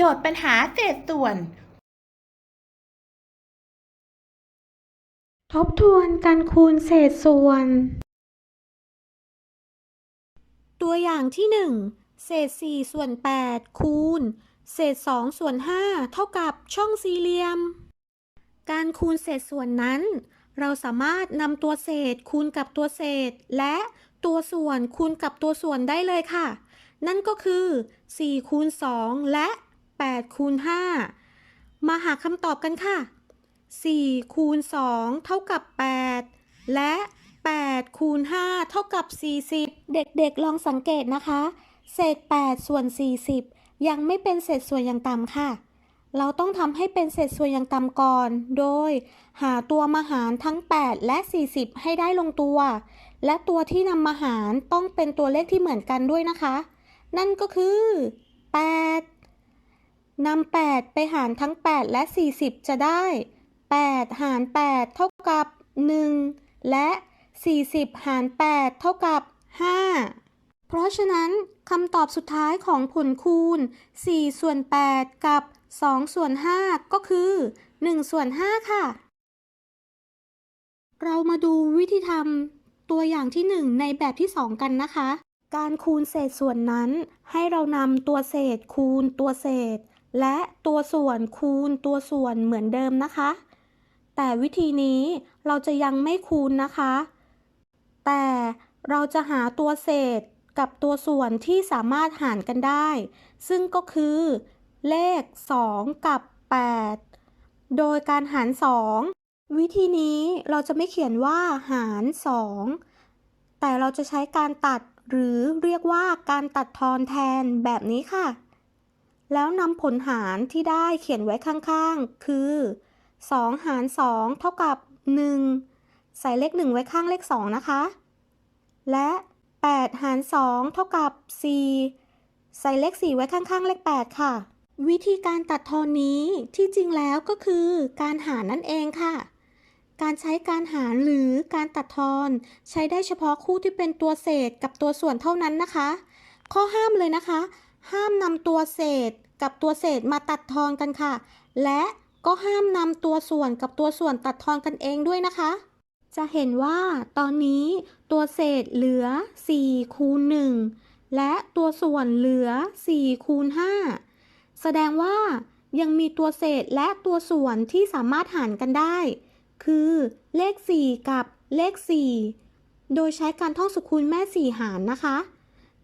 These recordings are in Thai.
โจทย์ปัญหาเศษส่วน ทบทวนการคูณเศษส่วน ตัวอย่างที่ 1 เศษ 4 ส่วน 8 คูณ เศษ 2 ส่วน 5 เท่ากับช่องสี่เหลี่ยม การคูณเศษส่วนนั้น เราสามารถนำตัวเศษคูณกับตัวเศษ และตัวส่วนคูณกับตัวส่วนได้เลยค่ะนั่นก็คือ 4 คูณ 2 และ 8คูณ5มาหาคำตอบกันค่ะ 4คูณ2เท่ากับ 8 และ 8คูณ5เท่ากับ 40 เด็กๆลองสังเกตนะคะ เศษ 8 ส่วน 40 ยังไม่เป็นเศษส่วนอย่างต่ำค่ะ เราต้องทำให้เป็นเศษส่วนอย่างต่ำก่อน โดยหาตัวมาหารทั้ง 8 และ 40 ให้ได้ลงตัว และตัวที่นำมาหารต้องเป็นตัวเลขที่เหมือนกันด้วยนะคะ นั่นก็คือ 8 นำ8 ไปหารทั้ง 8 และ 40 จะได้ 8 หาร 8 เท่ากับ 1 และ 40 หาร 8 เท่ากับ 5 เพราะฉะนั้นคำตอบสุดท้ายของผลคูณ 4 ส่วน 8 กับ 2 ส่วน 5 ก็คือ 1 ส่วน 5 ค่ะ เรามาดูวิธีทำตัวอย่างที่ 1 ในแบบที่ 2 กันนะคะ การคูณเศษส่วนนั้น ให้เรานำตัวเศษคูณตัวเศษ และตัวส่วนคูณตัวส่วนเหมือนเดิมนะคะ แต่วิธีนี้เราจะยังไม่คูณนะคะ แต่เราจะหาตัวเศษกับตัวส่วนที่สามารถหารกันได้ ซึ่งก็คือ เลข 2 กับ 8 โดยการหาร 2 วิธีนี้เราจะไม่เขียนว่าหาร 2 แต่เราจะใช้การตัดหรือเรียกว่าการตัดทอนแทนแบบนี้ค่ะ แล้วนำผลหารที่ได้เขียนไว้ข้างๆ คือ 2 หาร 2 เท่ากับ 1 ใส่เลข 1 ไว้ข้างเลข 2 นะคะ และ 8 หาร 2 เท่ากับ 4 ใส่เลข 4 ไว้ข้างๆ เลข 8 ค่ะ วิธีการตัดทอนนี้ที่จริงแล้วก็คือการหารนั่นเองค่ะ การใช้การหารหรือการตัดทอนใช้ได้เฉพาะคู่ที่เป็นตัวเศษกับตัวส่วนเท่านั้นนะคะ ข้อห้ามเลยนะคะ ห้ามนำตัวเศษกับตัวเศษมาตัดทอนกันค่ะ และก็ห้ามนำตัวส่วนกับตัวส่วนตัดทอนกันเองด้วยนะคะ จะเห็นว่าตอนนี้ตัวเศษเหลือ 4 คูณ 1 และตัวส่วนเหลือ 4 คูณ 5 แสดงว่ายังมีตัวเศษและตัวส่วนที่สามารถหารกันได้ คือเลข 4 กับเลข 4 โดยใช้การท่องสุคูณแม่ 4 หารนะคะ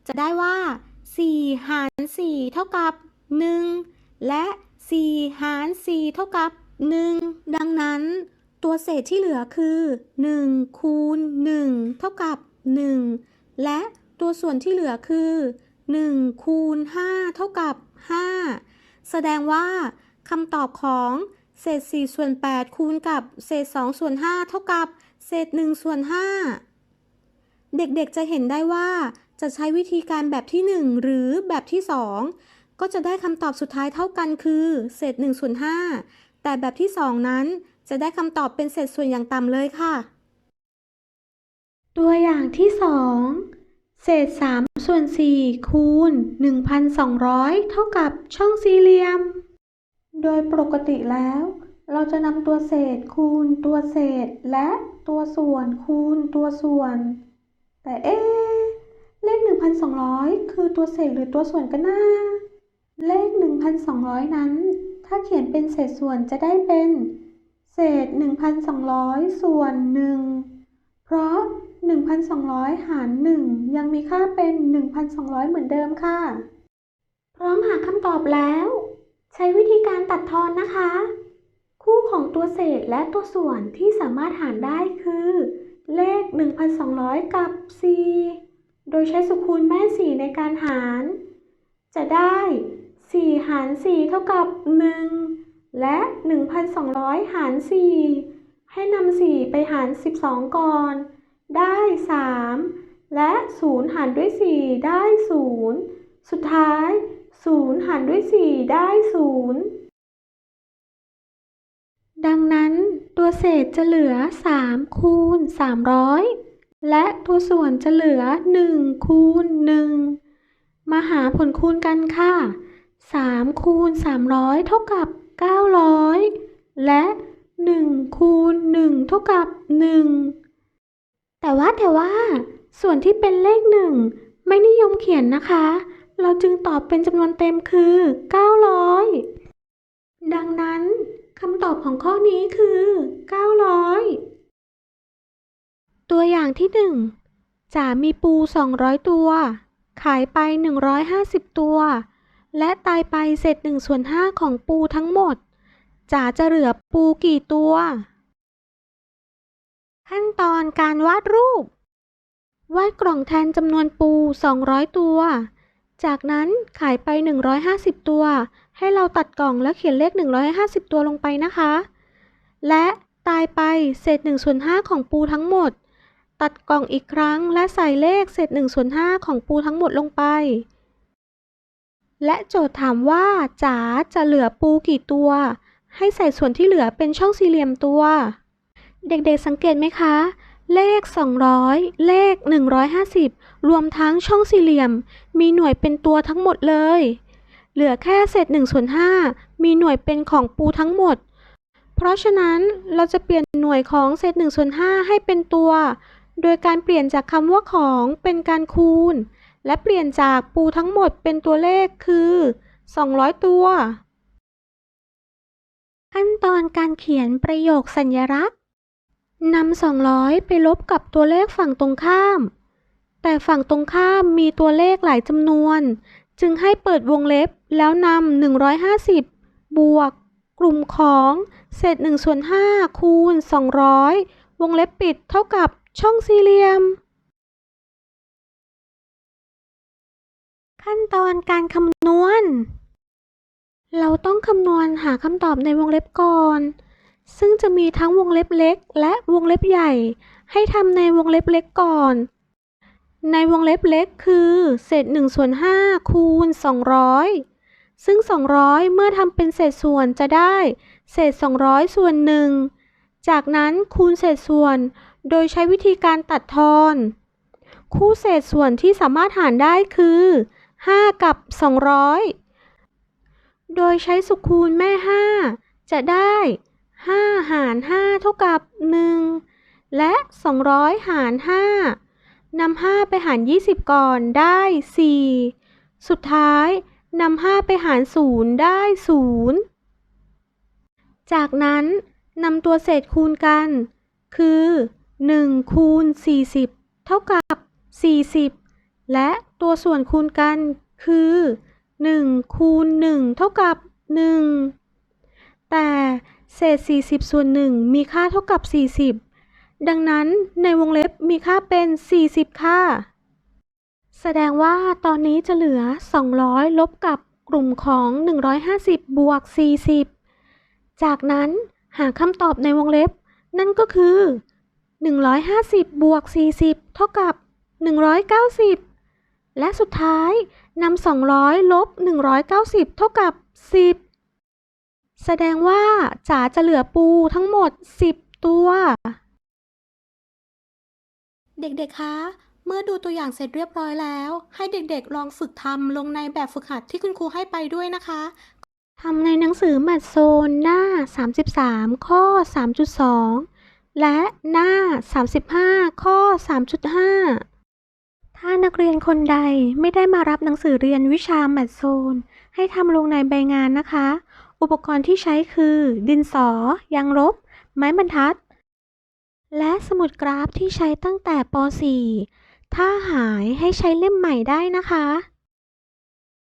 จะได้ว่า 4 หาร 4 เท่ากับ 1 และ 4 หาร 4 เท่ากับ 1 ดังนั้น ตัวเศษที่เหลือคือ 1 คูณ 1 เท่ากับ 1 และตัวส่วนที่เหลือคือ 1 คูณ 5 เท่ากับ 5 แสดงว่าคำตอบของเศษ 4 ส่วน 8 คูณกับเศษ 2 ส่วน 5 เท่ากับ เศษ 1 ส่วน 5 เด็กๆจะเห็นได้ว่า จะใช้วิธีการแบบที่ 1 หรือแบบที่ 2 ก็จะได้คำตอบสุดท้ายเท่ากันคือเศษ1ส่วน5แต่แบบที่ 2 นั้นจะได้คำตอบเป็นเศษส่วนอย่างต่ำเลยค่ะ ตัวอย่างที่ 2 เศษ 3 ส่วน 4 คูณ 1,200 เท่ากับช่องสี่เหลี่ยม โดยปกติแล้ว เราจะนำตัวเศษคูณตัวเศษและตัวส่วนคูณตัวส่วน แต่เอ๊ เลข 1,200 คือตัวเศษหรือตัวส่วนกันนะเลข 1,200 นั้น ถ้าเขียนเป็นเศษส่วนจะได้เป็น เศษ 1,200 ส่วน 1 เพราะ 1,200 หาร 1 ยังมีค่าเป็น 1,200 เหมือนเดิมค่ะ พร้อมหาคำตอบแล้ว ใช้วิธีการตัดทอนนะคะ คู่ของตัวเศษและตัวส่วนที่สามารถหารได้คือ เลข 1,200 กับ 4 โดยใช้สุคูณแม่ 4 ในการหาร จะได้ 4 หาร 4 เท่ากับ 1 และ 1,200 หาร 4 ให้นำ 4 ไปหาร 12 ก่อน ได้ 3 และ 0 หารด้วย 4 ได้ 0 สุดท้าย 0 หารด้วย 4 ได้ 0 ดังนั้นตัวเศษจะเหลือ 3 คูณ 300 และตัวส่วนจะเหลือ1คูณ1มาหาผลคูณกันค่ะ 3 คูณ 300 เท่ากับ 900 และ 1 คูณ 1 เท่ากับ 1 แต่ว่าแต่ว่า ส่วนที่เป็นเลข 1 ไม่นิยมเขียนนะคะ เราจึงตอบเป็นจำนวนเต็มคือ 900 ดังนั้นคำตอบของข้อนี้คือ 900 ตัวอย่างที่ 1จ๋ามีปู 200 ตัว ขายไป 150 ตัว และตายไปเศษ1ส่วน5ของปูทั้งหมดจ๋าจะเหลือปูกี่ตัว ขั้นตอนการวาดรูป วาดกล่องแทนจำนวนปู 200 ตัว จากนั้นขายไป 150 ตัว ให้เราตัดกล่องแล้วเขียนเลข 150 ตัวลงไปนะคะ และตายไปเศษ1ส่วน5ของปูทั้งหมด ตัดกล่องอีกครั้งและใส่เลขเศษ1ส่วน5ของปูทั้งหมดลงไป และโจทย์ถามว่าจ๋าจะเหลือปูกี่ตัว ให้ใส่ส่วนที่เหลือเป็นช่องสี่เหลี่ยมตัว เด็กๆสังเกตไหมคะ เลข 200 เลข 150 รวมทั้งช่องสี่เหลี่ยม มีหน่วยเป็นตัวทั้งหมดเลย เหลือแค่เศษ1ส่วน5มีหน่วยเป็นของปูทั้งหมดเพราะฉะนั้นเราจะเปลี่ยนหน่วยของเศษ1ส่วน5ให้เป็นตัว โดยการเปลี่ยนจากคำว่าของเป็นการคูณ และเปลี่ยนจากปูทั้งหมดเป็นตัวเลขคือ 200 ตัว ขั้นตอนการเขียนประโยคสัญลักษณ์นำ200 ไปลบกับตัวเลขฝั่งตรงข้าม แต่ฝั่งตรงข้ามมีตัวเลขหลายจำนวน จึงให้เปิดวงเล็บแล้วนำ150 บวก กลุ่มของ เศษ1ส่วน5คูณ 200 วงเล็บปิดเท่ากับ ช่องสี่เหลี่ยม ขั้นตอนการคำนวณ เราต้องคำนวณหาคำตอบในวงเล็บก่อน ซึ่งจะมีทั้งวงเล็บเล็ก และวงเล็บใหญ่ ให้ทำในวงเล็บเล็กก่อน ในวงเล็บเล็กคือเศษ1ส่วน5คูณ 200 ซึ่ง 200 เมื่อทำเป็นเศษส่วนจะได้ เศษ 200 ส่วนหนึ่งจากนั้นคูณเศษส่วน โดยใช้วิธีการตัดทอน คู่เศษส่วนที่สามารถหารได้คือ 5 กับ 200 โดยใช้สุคูณแม่ 5 จะได้ 5 หาร 5 เท่ากับ 1 และ 200 หาร 5 นำ 5 ไปหาร 20 ก่อนได้ 4 สุดท้ายนำ 5 ไปหาร 0 ได้ 0 จากนั้นนำตัวเศษคูณกัน คือ 1คูณ40 เท่ากับ 40 และตัวส่วนคูณกันคือ1คูณ1เท่ากับ 1 แต่เศษ 40 ส่วน 1 มีค่าเท่ากับ 40 ดังนั้นในวงเล็บมีค่าเป็น 40 ค่ะ แสดงว่าตอนนี้จะเหลือ 200 ลบกับกลุ่มของ 150 บวก 40 จากนั้นหาคำตอบในวงเล็บ นั่นก็คือ 150 บวก 40 เท่ากับ 190 และสุดท้ายนำ200 ลบ 190 เท่ากับ 10 แสดงว่าจ๋าจะเหลือปูทั้งหมด 10 ตัว เด็กๆ คะ เมื่อดูตัวอย่างเสร็จเรียบร้อยแล้ว ให้เด็กๆ ลองฝึกทำลงในแบบฝึกหัดที่คุณครูให้ไปด้วยนะคะทำในหนังสือแมทโซนหน้า 33 ข้อ 3.2 และหน้า 35 ข้อ 3.5 ถ้านักเรียนคนใดไม่ได้มารับหนังสือเรียนวิชาแมทโซน ให้ทำลงในใบงานนะคะ อุปกรณ์ที่ใช้คือ ดินสอ ยางลบ ไม้บรรทัด และสมุดกราฟที่ใช้ตั้งแต่ป .4 ถ้าหายให้ใช้เล่มใหม่ได้นะคะ